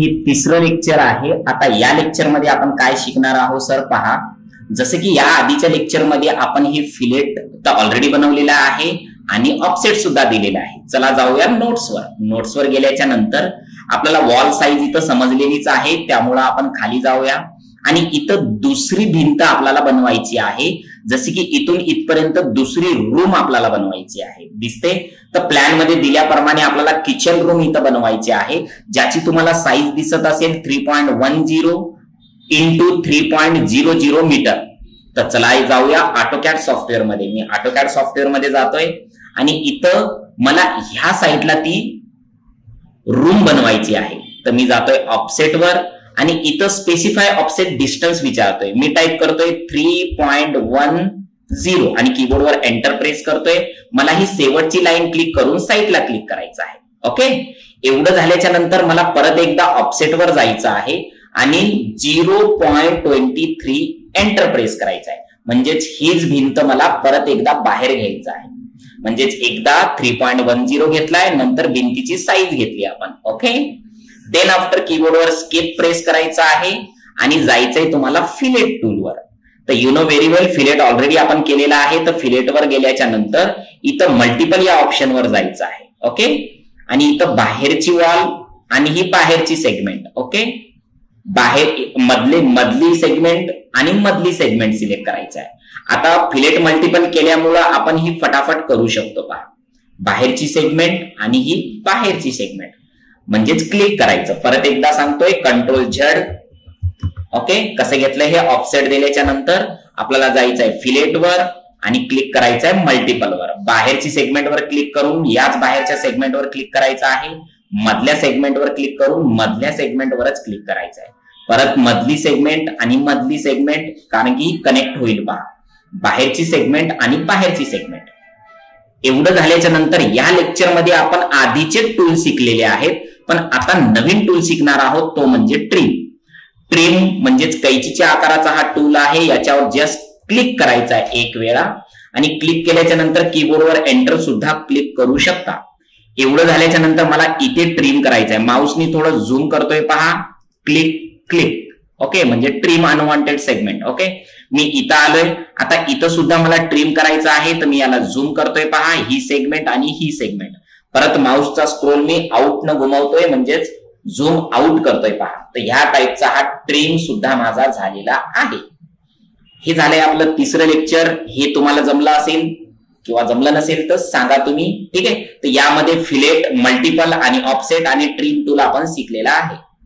हे तिसरं लेक्चर आहे. आता या लेक्चरमध्ये आपण काय शिकणार आहोत सर पहा. जसं की या आधीच्या लेक्चरमध्ये आपण हे फिलेट तर ऑलरेडी बनवलेलं आहे आणि ऑफसेट सुद्धा दिलेला आहे. चला जाऊया नोट्सवर नोट्सवर गेल्याच्यानंतर आपल्याला वॉल साईज इथं समजलेलीच आहे. त्यामुळं आपण खाली जाऊया. आणि इथं दुसरी भिंत आपल्याला बनवायची आहे. जसे की इथून इथपर्यंत दुसरी रूम आपल्याला बनवायची आहे. दिसते तर प्लॅनमध्ये दिल्याप्रमाणे आपल्याला किचन रूम इथं बनवायची आहे. ज्याची तुम्हाला साईज दिसत असेल three point one zero into three point zero zero metre तर चला जाऊया ऑटोकॅड सॉफ्टवेअरमध्ये. मी ऑटोकॅड सॉफ्टवेअरमध्ये जातोय. आणि इथं मला ह्या साईडला ती रूम बनवायची आहे. तर मी जातोय ऑफसेटवर आणि इथं स्पेसिफाय ऑफसेट डिस्टन्स विचारतोय. मी टाईप करतोय थ्री पॉइंट वन झिरो आणि कीबोर्डवर एंटर प्रेस करतोय. मला ही शेवटची लाईन क्लिक करून साईटला क्लिक करायचं आहे. ओके एवढं झाल्याच्यानंतर मला परत एकदा ऑफसेटवर जायचं आहे आणि zero point twenty three enter press करायचं आहे. म्हणजेच हीच भिंत मला परत एकदा बाहेर घ्यायचं आहे. म्हणजेच एकदा थ्री पॉईंट वन झिरो घेतलाय नंतर भिंतीची साईज घेतली आपण. ओके देन आफ्टर कीबोर्डवर स्केप प्रेस करायचा आहे आणि जायचंय तुम्हाला फिलेट टूलवर तर you know very well fillet already आपण केलेला आहे. तर फिलेटवर गेल्याच्यानंतर इथं मल्टिपल या ऑप्शनवर जायचं आहे. ओके आणि इथं बाहेरची वॉल आणि ही बाहेरची सेगमेंट ओके बाहेर मधले मधली सेगमेंट आणि मधली सेगमेंट सिलेक्ट करायचं आहे. आता फिलेट मल्टिपल केल्यामुळं आपण ही फटाफट करू शकतो पहा. बाहेरची सेगमेंट आणि ही बाहेरची सेगमेंट म्हणजेच क्लिक करायचं. परत एकदा सांगतोय कंट्रोल झड ओके कसं घेतलं? हे ऑफसेट दिल्याच्या नंतर आपल्याला जायचं आहे फिलेटवर आणि क्लिक करायचं आहे मल्टिपलवर बाहेरची सेगमेंटवर क्लिक करून याच बाहेरच्या सेगमेंटवर क्लिक करायचं आहे. मधल्या सेगमेंटवर क्लिक करून मधल्या सेगमेंटवरच क्लिक करायचं आहे परत मधली सेगमेंट आणि मधली सेगमेंट कारण की कनेक्ट होईल पहा बाहेरची सेगमेंट आणि बाहेरची सेगमेंट एवढं झाल्याच्यानंतर या लेक्चरमध्ये आपण आधीचे टूल शिकलेले आहेत. पण आता नवीन टूल शिकणार आहोत तो म्हणजे ट्रिम ट्रिम म्हणजेच कैचीच्या आकाराचा हा टूल आहे याच्यावर जस्ट क्लिक करायचा आहे एक वेळा. आणि क्लिक केल्याच्यानंतर कीबोर्डवर एंटर सुद्धा क्लिक करू शकता. एवढं झाल्याच्यानंतर मला इथे ट्रिम करायचं आहे माऊसनी थोडं झूम करतोय पहा. क्लिक क्लिक ओके म्हणजे ट्रिम अनवॉन्टेड सेगमेंट ओके मी इथं आलोय. आता इथं सुद्धा मला ट्रिम करायचं आहे तर मी याला झूम करतोय पहा. ही सेगमेंट आणि ही सेगमेंट परत माऊसचा स्क्रोल मी आउट न घुमवतोय म्हणजेच झूम आउट करतोय पहा. तर ह्या टाईपचा हा ट्रिम सुद्धा माझा झालेला आहे. हे झालंय आपलं तिसरं लेक्चर हे तुम्हाला जमलं असेल किंवा जमलं नसेल तर सांगा तुम्ही. ठीक आहे? तर यामध्ये फिलेट मल्टिपल आणि ऑफसेट आणि ट्रिम टूल आपण शिकलेला आहे.